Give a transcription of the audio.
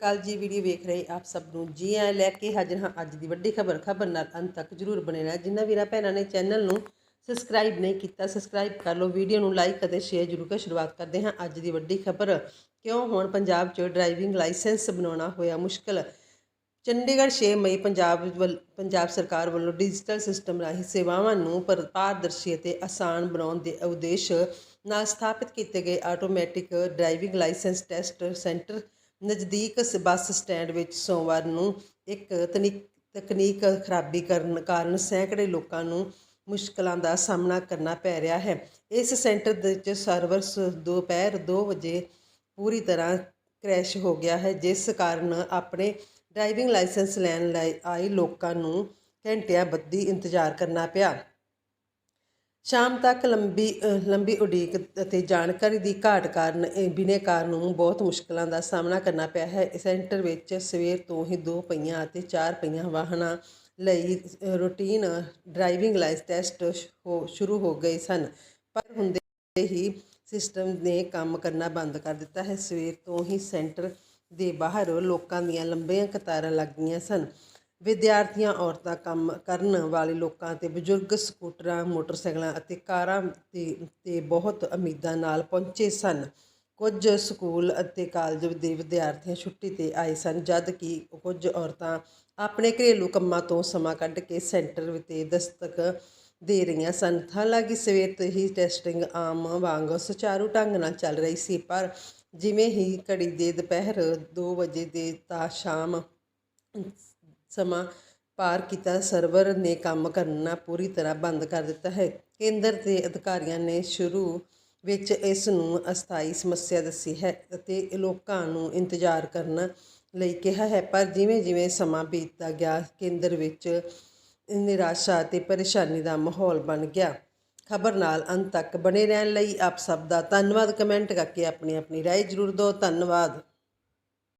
ਕੱਲ ਜੀ ਵੀਡੀਓ ਵੇਖ ਰਹੇ ਆਪ ਸਭ ਨੂੰ ਜੀ ਆਇਆਂ ਲੈ ਕੇ ਹਾਜ਼ਰ ਹਾਂ ਅੱਜ ਦੀ ਵੱਡੀ ਖਬਰ ਖਬਰ ਨਾਲ ਅੰਤ ਤੱਕ ਜਰੂਰ ਬਣੇ ਰਹਿਣਾ। ਜਿਨ੍ਹਾਂ ਵੀਰਾਂ ਭੈਣਾਂ ਨੇ ਚੈਨਲ ਨੂੰ ਸਬਸਕ੍ਰਾਈਬ ਨਹੀਂ ਕੀਤਾ, ਸਬਸਕ੍ਰਾਈਬ ਕਰ ਲਓ, ਵੀਡੀਓ ਨੂੰ ਲਾਈਕ ਅਤੇ ਸ਼ੇਅਰ ਜਰੂਰ ਕਰ। ਸ਼ੁਰੂਆਤ ਕਰਦੇ ਹਾਂ ਅੱਜ ਦੀ ਵੱਡੀ ਖਬਰ। ਕਿਉਂ ਹੁਣ ਪੰਜਾਬ 'ਚ ਡਰਾਈਵਿੰਗ ਲਾਇਸੈਂਸ ਬਣਾਉਣਾ ਹੋਇਆ ਮੁਸ਼ਕਲ? ਚੰਡੀਗੜ੍ਹ 6 ਮਈ ਪੰਜਾਬ ਵੱਲ, ਪੰਜਾਬ ਸਰਕਾਰ ਵੱਲੋਂ ਡਿਜੀਟਲ ਸਿਸਟਮ ਰਾਹੀਂ ਸੇਵਾਵਾਂ ਨੂੰ ਪਰ- ਪਾਰਦਰਸ਼ੀ ਅਤੇ ਆਸਾਨ ਬਣਾਉਣ ਦੇ ਉਦੇਸ਼ ਨਾਲ ਸਥਾਪਿਤ ਕੀਤੇ ਗਏ automatic driving licence test centre ਨਜ਼ਦੀਕ ਸ- ਬੱਸ ਸਟੈਂਡ ਵਿੱਚ ਸੋਮਵਾਰ ਨੂੰ ਇੱਕ ਤਕਨੀਕ ਤਕਨੀਕ ਖਰਾਬੀ ਕਰਨ ਕਾਰਨ ਸੈਂਕੜੇ ਲੋਕਾਂ ਨੂੰ ਮੁਸ਼ਕਲਾਂ ਦਾ ਸਾਹਮਣਾ ਕਰਨਾ ਪੈ ਰਿਹਾ ਹੈ। ਇਸ ਸੈਂਟਰ ਦੇ ਵਿੱਚ ਸਰਵਰ ਸ- ਦੁਪਹਿਰ 2 ਵਜੇ ਪੂਰੀ ਤਰ੍ਹਾਂ ਕ੍ਰੈਸ਼ ਹੋ ਗਿਆ ਹੈ, ਜਿਸ ਕਾਰਨ ਆਪਣੇ ਡਰਾਈਵਿੰਗ ਲਾਇਸੈਂਸ ਲੈਣ ਲਈ ਆਏ ਲੋਕਾਂ ਨੂੰ ਘੰਟਿਆਂ ਬੱਧੀ ਇੰਤਜ਼ਾਰ ਕਰਨਾ ਪਿਆ। ਸ਼ਾਮ ਤੱਕ ਲੰਬੀ ਲੰਬੀ ਉਡੀਕ ਅਤੇ ਜਾਣਕਾਰੀ ਦੀ ਘਾਟ ਕਾਰਨ, ਇਹ ਬਿਨੇਕਾਰ ਨੂੰ ਬਹੁਤ ਮੁਸ਼ਕਲਾਂ ਦਾ ਸਾਹਮਣਾ ਕਰਨਾ ਪਿਆ ਹੈ। ਸੈਂਟਰ ਵਿੱਚ ਸਵੇਰ ਤੋਂ ਹੀ ਦੋ ਪਹੀਆਂ ਅਤੇ ਚਾਰ ਪਹੀਆਂ ਵਾਹਨਾਂ ਲਈ ਰੂਟੀਨ ਡਰਾਈਵਿੰਗ ਲਾਇਸੈਂਸ ਟੈਸਟ ਹੋ, ਸ਼ੁਰੂ ਹੋ ਗਏ ਸਨ। ਪਰ ਹੁੰਦੇ ਹੀ ਸਿਸਟਮ ਨੇ ਕੰਮ ਕਰਨਾ ਬੰਦ ਕਰ ਦਿੱਤਾ ਹੈ। ਸਵੇਰ ਤੋਂ ਹੀ ਸੈਂਟਰ ਦੇ ਬਾਹਰ ਲੋਕਾਂ ਦੀਆਂ ਲੰਬੀਆਂ ਕਤਾਰਾਂ ਲੱਗ ਗਈਆਂ ਸਨ। ਵਿਦਿਆਰਥੀਆਂ, ਔਰਤਾਂ ਕੰਮ ਕਰਨ ਵਾਲੇ ਲੋਕਾਂ ਅਤੇ ਬਜ਼ੁਰਗ ਸਕੂਟਰਾਂ, ਮੋਟਰਸਾਈਕਲਾਂ ਅਤੇ ਕਾਰਾਂ ਤੇ ਤੇ ਬਹੁਤ ਉਮੀਦਾਂ ਨਾਲ ਪਹੁੰਚੇ ਸਨ। ਕੁਝ ਸਕੂਲ ਅਤੇ ਕਾਲਜ ਦੇ ਵਿਦਿਆਰਥੀ ਛੁੱਟੀ ਤੇ ਆਏ ਸਨ, ਜਦ ਕਿ ਕੁਝ ਔਰਤਾਂ ਆਪਣੇ ਘਰੇਲੂ ਕੰਮਾਂ ਤੋਂ ਸਮਾਂ ਕੱਢ ਕੇ ਸੈਂਟਰ ਤੇ ਦਸਤਕ ਦੇ ਰਹੀਆਂ ਸਨ। ਹਾਲਾਂਕਿ ਸਵੇਰ ਤੋਂ ਹੀ ਟੈਸਟਿੰਗ ਆਮ ਵਾਂਗ ਸੁਚਾਰੂ ਢੰਗ ਨਾਲ ਚੱਲ ਰਹੀ ਸੀ, ਪਰ ਜਿਵੇਂ ਹੀ ਘੜੀ ਦੇ ਦੁਪਹਿਰ 2 ਵਜੇ ਦੇ ਤਾਂ ਸ਼ਾਮ ਸਮਾਂ ਪਾਰ ਕੀਤਾ, ਸਰਵਰ ਨੇ ਕੰਮ ਕਰਨਾ ਪੂਰੀ ਤਰ੍ਹਾਂ ਬੰਦ ਕਰ ਦਿੱਤਾ ਹੈ। ਕੇਂਦਰ ਦੇ ਅਧਿਕਾਰੀਆਂ ਨੇ ਸ਼ੁਰੂ ਵਿੱਚ ਇਸ ਨੂੰ ਅਸਥਾਈ ਸਮੱਸਿਆ ਦੱਸੀ ਹੈ ਅਤੇ ਲੋਕਾਂ ਨੂੰ ਇੰਤਜ਼ਾਰ ਕਰਨ ਲਈ ਕਿਹਾ ਹੈ, ਪਰ ਜਿਵੇਂ ਜਿਵੇਂ ਸਮਾਂ ਬੀਤਦਾ ਗਿਆ, ਕੇਂਦਰ ਵਿੱਚ ਨਿਰਾਸ਼ਾ ਅਤੇ ਪਰੇਸ਼ਾਨੀ ਦਾ ਮਾਹੌਲ ਬਣ ਗਿਆ। ਖਬਰ ਨਾਲ ਅੰਤ ਤੱਕ ਬਣੇ ਰਹਿਣ ਲਈ ਆਪ ਸਭ ਦਾ ਧੰਨਵਾਦ। ਕਮੈਂਟ ਕਰਕੇ ਆਪਣੀ ਆਪਣੀ ਰਾਏ ਜ਼ਰੂਰ ਦਿਓ। ਧੰਨਵਾਦ।